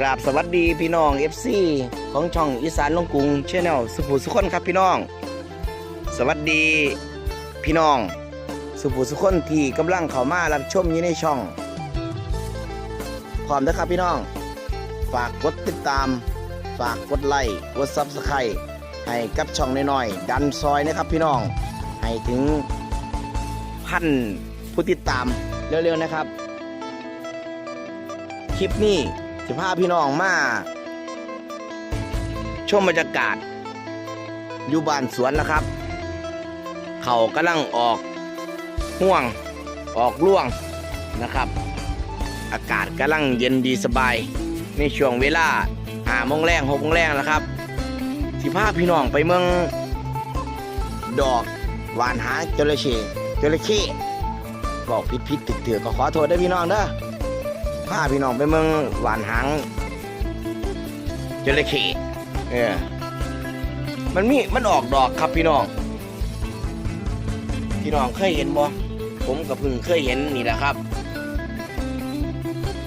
กราบสวัสดีพี่น้อง FC ของช่องอีสานลงกรุงชแนลสุภูสุคนครับพี่น้อง สวัสดีพี่น้อง สุภูสุคนที่กำลังเข้ามารับชมอยู่ในช่องพร้อมนะครับพี่น้อง ฝากกดติดตาม ฝากกดไลค์กดซับสไครต์ให้กับช่องน้อยๆดันซอยนะครับพี่น้อง ให้ถึงพันผู้ติดตามเร็วๆนะครับ คลิปนี้ จะพาพี่น้องมา ชมบรรยากาศ อยู่บ้านสวนแล้วครับ เขากำลังออกห่วงออกร่วงนะครับ อากาศกำลังเย็นดีสบาย ในช่วงเวลาหาโมงแรงหกโมงแรงนะครับ สิพาพี่น้องไปเมือง ดอกหวานหาจระเข้จระเข้บอกผิดผิดตึกเถือก็ขอโทษด้วยพี่น้องเด้อ พาพี่น้องไปเมืองหวานหางจระเข้เออมันมีมันออกดอกครับพี่น้อง พี่น้องเคยเห็นบ่ผมกับพึ่งเคยเห็นนี่แหละครับ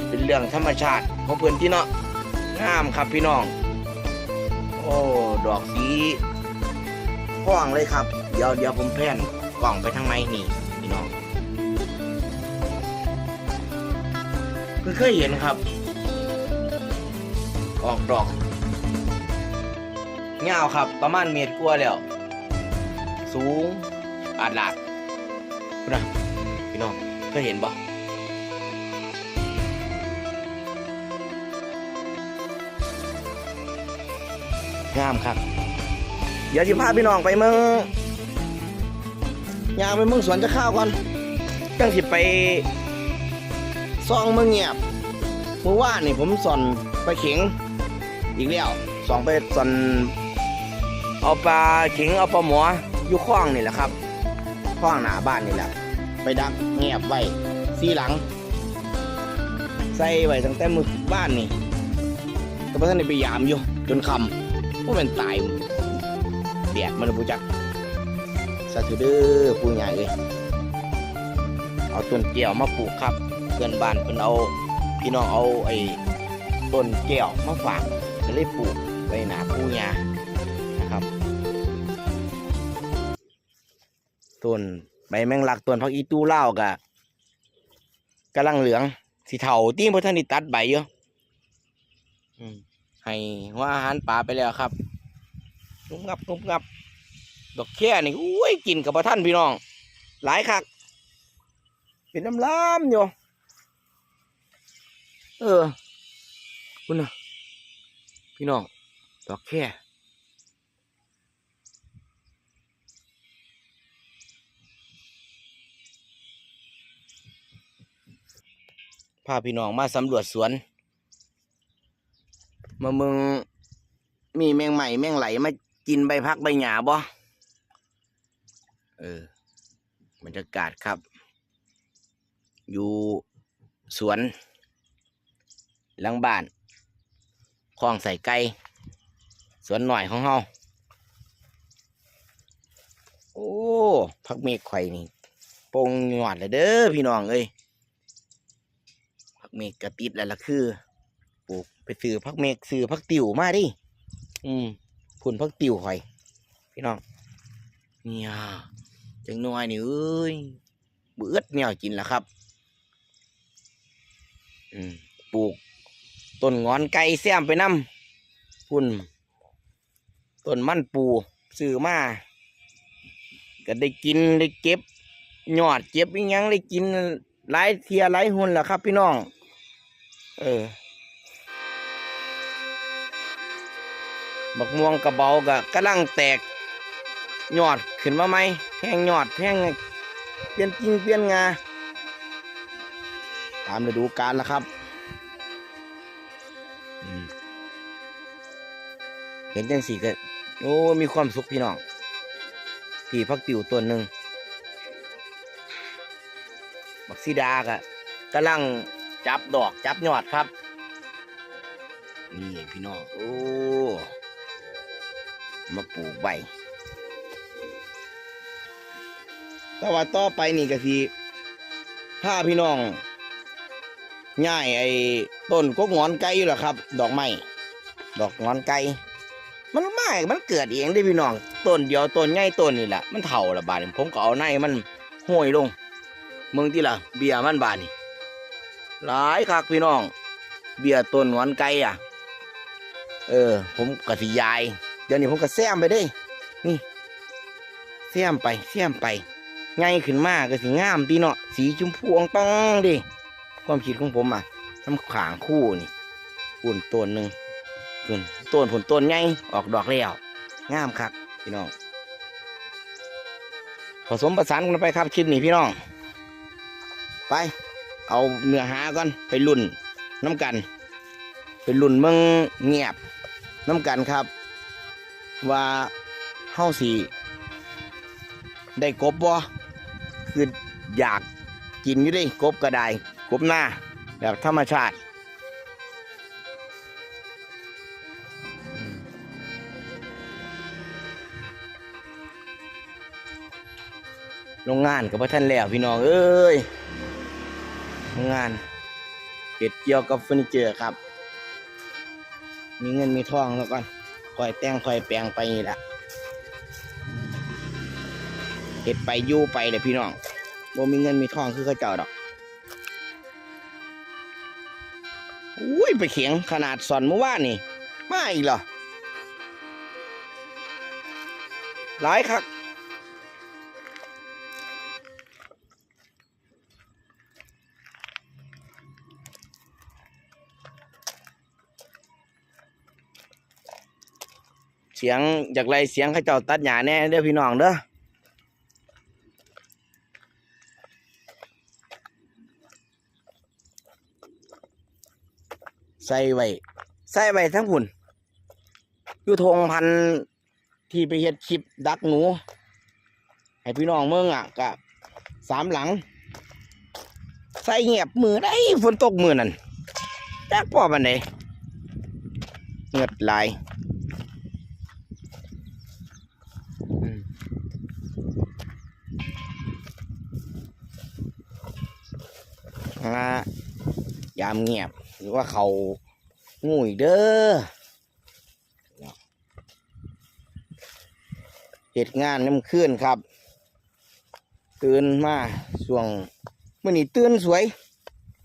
เป็นเรื่องธรรมชาติของพื้นที่เนาะงามครับพี่น้อง โอ้ดอกสีพ่วงเลยครับ เดี๋ยวเดี๋ยวผมแพนกล่องไปทางไม้นี่พี่น้อง เพิ่งเคยเห็นครับ ออกดอกเงาครับ ประมาณเมตรกว่าแล้ว สูงอาดลาดนะพี่น้องเคยเห็นปะงามครับ เดี๋ยวจะพาพี่น้องไปเมืองยางไปเมืองสวนจะข้าวก่อนจังสิไป ซองมือเงียบเมื่อวานี่ผมสอนไปเข็ง อีกแล้วสองไปสอนเอาปลาเข็งเอาปลาหมออยู่คลองนี่แหละครับคลองหน้าบ้านนี่แหละ ไปดักเงียบไว้ซีหลัง ใส่ไว้ตั้งแต่มือบ้านนี่แต่พอท่านได้ไปยามอยู่จนคำพวกมันตายแดดมันบูจักสาธุเด้อผู้ใหญ่เลยเอาต้นแก้วมาปลูกครับ พื่อนบ้านเพิ่นเอาพี่น้องเอาไอ้ต้นแก้วมาฝากก็เลยปลูกไว้หนาปูยานะครับ ต้นใบแมงลักต้นพักอีตู้เล่ากะกำลังเหลืองสีเทาตีนพระท่านตัดใบอยู่อืมให้หัว่าอาหารป่าไปแล้วครับงุบงับงุบงับ ดอกแค่นี่อุ้ยกินกับพระท่านพี่น้อง หลายคักเป็นน้ำล้ำอยู่ เออคุณนะพี่น้องดอกแค่พาพี่น้องมาสำรวจสวน มาเมืองมีแมงใหม่แมงไหลมากินใบพักใบหญ้าบ่เออบรรยากาศครับ อยู่สวน หลังบ้านคลองใส่ไก่สวนหน่อยของเฮาโอ้พักเมฆไข่นี่โปงหยอดเลยเด้อพี่น้องเอ้ยพักเมฆกระติดแล้วล่ะคือปลูกไปซื้อพักเมฆซื้อพักติ๋วมาดิอืมผุนพักติ๋วข่อยพี่น้องเนี่ยจังน้อยนี่เอ้ยเบือดแนวกินแล้วครับ อืมปลูก ต้นงอนไก่แซมไปน้ำพุ่นต้นมันปูซื้อมาก็ได้กินได้เก็บยอดเก็บอีหยังได้กินหลายเทียหลายหุ่นแหละครับ พี่น้อง เออบักม่วงกระเบากะกำลังแตกยอดขึ้นมาไหมแห้งยอดแห้งเปลี่ยนจริงเปลี่ยนงาตามฤดูกาลแล้วครับ ห็นจังสีก็โอ้มีความสุขพี่น้องพี่พักติวตัวหนึ่งบักซีดากะกำลังจับดอกจับยอดครับ นี่พี่น้องโอ้มาปลูกใบแต่ว่าต่อไปนี่ก็สิพาพี่น้องง่ายไอ้ต้นกกงอนไก่อยู่แหละครับ ดอกไม้ดอกงอนไก่ มันไม่มันเกิดเองได้พี่น้อง ต้นเดียวต้นใหญ่ต้นนี่แหละมันเถ่าละบาดผมก็เอาในมันห้อยลงเมืองที่ละเบียมันบาดนี่หลายคักพี่น้อง เบียต้นงอนไก่อะ เออ ผมกสิยาย เดี๋ยวนี้ผมก็แซมไปเด้ นี่แซมไปแซมไปไงขึ้นมาก็สิงามตีเนาะสีชมพูอองตองดิความคิดของผมอะน้ำขางคู่นี่ปุ่นต้นหนึ่ง ปุ่นต้นผลต้นไงออกดอกแล้วงามครับพี่น้อง ผสมประสานกันไปครับคลิปนี้พี่น้อง ไป เอาเนื้อหาก่อนไปลุ่นน้ำกัน ไปลุ่นเมืองเงียบน้ำกันครับ ว่าเฮาสีได้กบบ่คืออยากกินอยู่ดิกบก็ได้กบหน้าแบบธรรมชาติ โรงงานกับพระท่านแล้วพี่น้องเอ้ยโรงงานเป็ดเกี่ยวกับเฟอร์นิเจอร์ครับ มีเงินมีทองแล้วก่อนคอยแต่งคอยแปลงไปนี่แหละเห็ดไปยู่ไปเลยพี่น้องบ่มีเงินมีทองคือเขาเจ้าดอกอุ้ยไปเขียงขนาดสอนเมื่อวานนี่มาอีกเหรอหลายคัก เสียงจากไรเสียงเขาเจ้าตัดหญ้าแน่เด้อพี่น้องเด้อใส่ไว้ใส่ไว้ทั้งหุ่นอยู่ทงพันที่ไปเฮ็ดคลิปดักหนู ให้พี่น้องเมืองอะกะสามหลัง ใส่เงียบมือได้ฝนตกมือนั่นแจ๊กพ่อบันไดเงือดลาย อ่ายามเงียบ หรือว่าเขางูอีกเด้อเหตุงานน้ำขึ้นครับ ตื่นมาช่วงมื่อนี้ตื่นสวย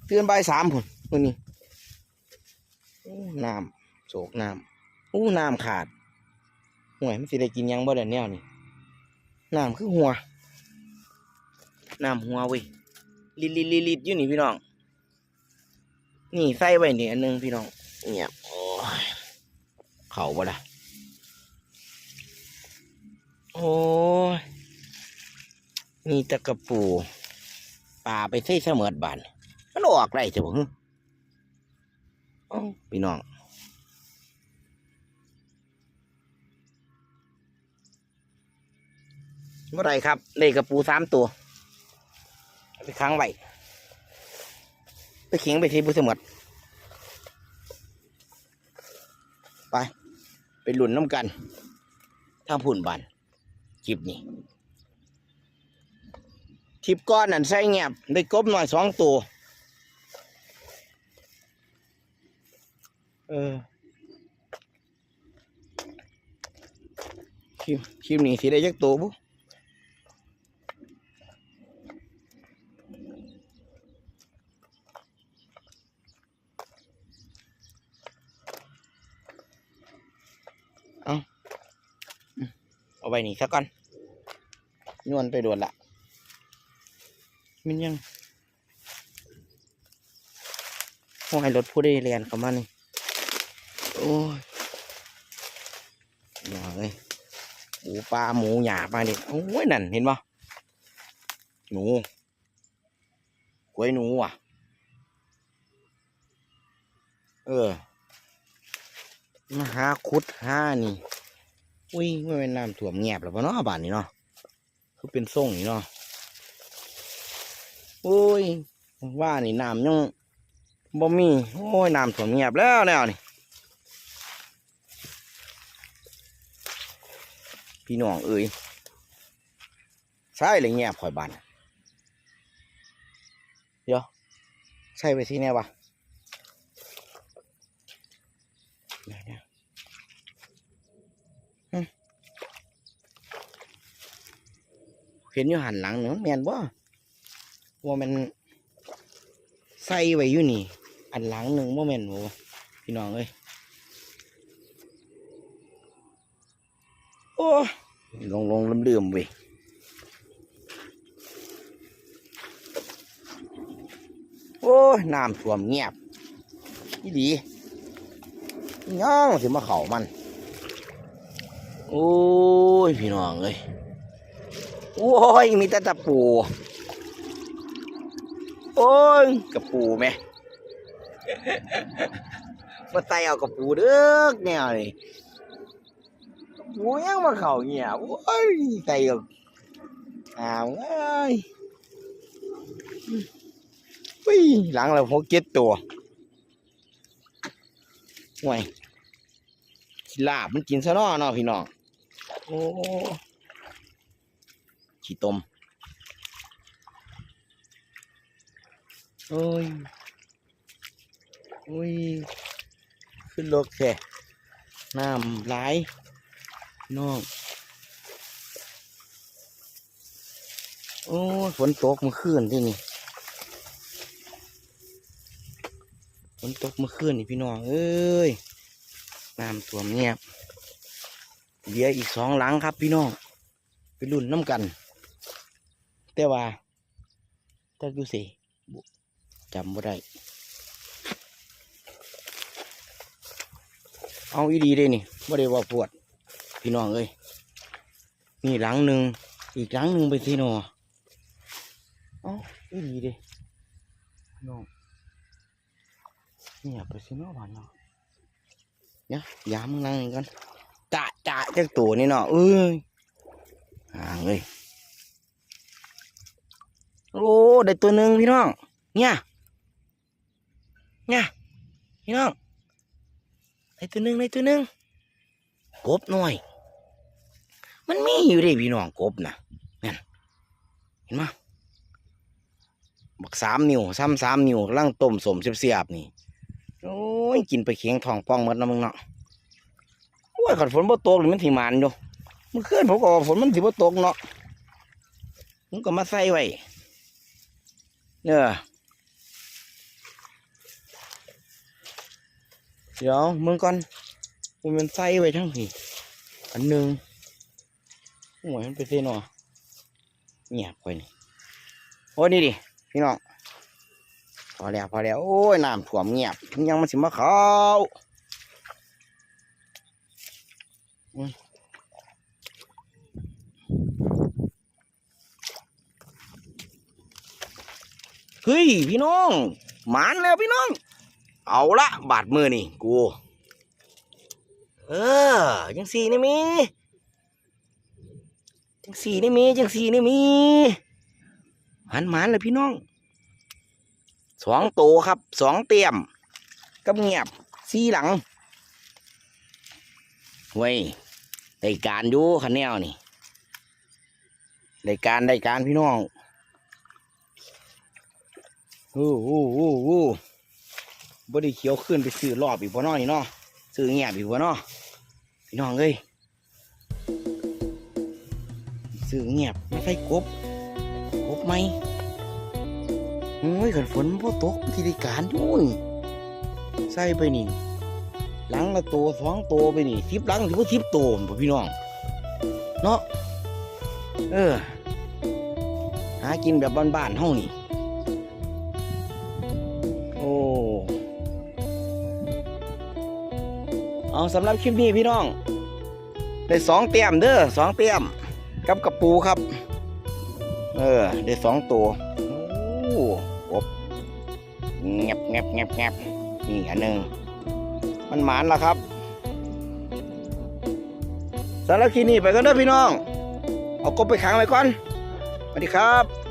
ตื่นใบสามพุ่นมื่อนี้น้ำโศกน้ำอู้น้ำขาดห่วยไมันสิได้กินยังบ่เดี๋ยวแนวนี่น้ำคือหัวน้ำหัวเว้ย ลิดลิดลิดลิดอยู่นี่พี่น้อง นี่ใส่ไว้นี่อันหนึงพี่น้องเงียโอ้ยเข่าบ่ละโอ้ยนี่ตะกะปูปลาไปใส่เสมอดบานมันออกไรจ้ะผมพี่น้องเมื่อไรครับเลยกระปูสามตัว ไปค้างไว้ไปเขียงไปที่บุษมดไปไปหลุนน้ำกันทางผุ่นบานคลิปนี้ทิปก้อนนั่นใส่เงียบได้กบหน่อยสองตัวเออคลิปคลิปนี้สิได้ยักตัวบุ เอาไปนี่ซะก่อนนวลไปโดนละมันยังห้อยรถผู้ได้เรียนเข้ามานี่โอ้ยหน่าเลยหมูปลาหมูหยาปลาดิโอ้ยนั่นเห็นปะหนูกล้วยหนูอะ เออมาหาคุดห้านี่ อุ้ยไม่เป็นน้ำถ่วมแงบแล้วปะเนาะบ้านนี้เนาะคือเป็นส่งนี่เนาะโอ้ยว่านี่น้ำยังบ่มีโอ้ยน้ำถ่วมแงบแล้วแล้วนี่พี่น้องเอ้ยใช่เลยแงบข่อยบ้านเดี๋ยวใช่ไปที่ไหนวะ เห็นอยู่หันหลังหนึ่งแมนบ่ว่ามันใส่ไว้อยู่นี่ อันหลังหนึ่งว่าแมนบ่วพี่น้องเอ้ยโอ้ลงลงลืมลืมๆเว้ยโอ้น้ำท่วมเงียบอีดีย่องสิมาเขามัน โอ้ย พี่น้องเอ้ย โอ้ยมีแต่ตะปู โอ้ยกระปูไหมมาไตเอากระปูเด้อแนวนี่กระปูยังมาเข่าเงียบโอ้ยไตเอาอ้าวเอ้ยวิ่งหลังเราพกเจ็ดตัวห่วยลาบมันกินซะนาะเนาะพี่น้องโอ้ ขี้ตมโอ้ยโอ้ย ขึ้นรถแค่น้ำไหลายน้องโอ้ยฝนตกเมื่อคืนที่นี่ฝนตกเมื่อคืนนี่พี่น้องเอ้ยน้ำท่วมเงียบเหลืออีกสองหลังครับพี่น้องไปรุ่นน้ำกัน แต่ว่าจักอยู่สิจำบ่ได้เอาอีดีเลยนี่บ่ได้ว่าปวด พี่น้องเอ้ยมีหลังหนึ่งอีกหลังหนึ่งไปที่นอเอาอีดีเลยน้องเนี่ยไปที่นอบ้านเนาะเนี่ยยามมึงนั่งกันจะจะจักตัวนี่เนาะเอ้ยห่างเลย โอ้ได้ตัวหนึ่งพี่น้อง เนี่ย เนี่ยพี่น้องได้ตัวหนึ่งได้ตัวหนึ่งกบหน่อย มันมีอยู่เดิพี่น้องกบนะนั่นเห็นไหมบักสามนิ้วซ้ำสามนิ้วกำลังต้มสมเสียบๆนี่โอ้ยกินไปเคียงทองป้องมดนะมึงเนาะโอ้ยขันฝนบ่ตกนี่มันสิมานอยู่เมื่อนผมก็ว่าฝนมันสิบ่ตกเนาะผมก็มาใส่ไว้ เนี่ยเดี๋ยวมึงก่อนผมมันใส่ไว้ทั้งทีอันหนึ่งโอ้ยมันไปเส้นเนาะเงียบไปนี่โอ้นี่ดิพี่น้องพอแล้วพอแล้วโอ้ยน้ำท่วมเงียบยังมันสิมาเขา เฮ้ยพี่น้องหมานแล้วพี่น้อง เอาละบาดมือนี่กู เออจังสี่นี่มีจังสี่นี่มีจังสี่นี่มีหันหมานเลยพี่น้องสองโตครับสองเตียมกับเงียบสี่หลังเว้ยได้การอยู่ขันแนวนี่ได้การได้การพี่น้อง โอ้โหโอ้โหบด้เขียวขึ้นไปซื้อรอบอีกบ่น้อนี่เนาะซื้อเงียบอีกบ่นาะพี่น้องเอ้ยซื้อเงียบไม่ใช่กบกบไหมโอ้ยขันฝนมันบ่ตกมันสิได้การอยู่นใส่ไปนี่หลังละตัวสองตัวไปนี่สิบหลังสิบ่สิบตัวบ่พี่น้อง เนาะเออหากินแบบบ้านๆเฮานี่ เอาสำหรับคลิปนี้พี่น้องได้สองเตียมเด้อสองเตียมกับกระปูครับ เออได้สองตัวโอ้กบเงียบเงียบเงียบเงียบนี่อันหนึ่งมันหมานล้วครับสำหรับคลิปนี้ไปกันเด้อพี่น้อง เอากบไปขังไว้ก่อนสวัสดีครับ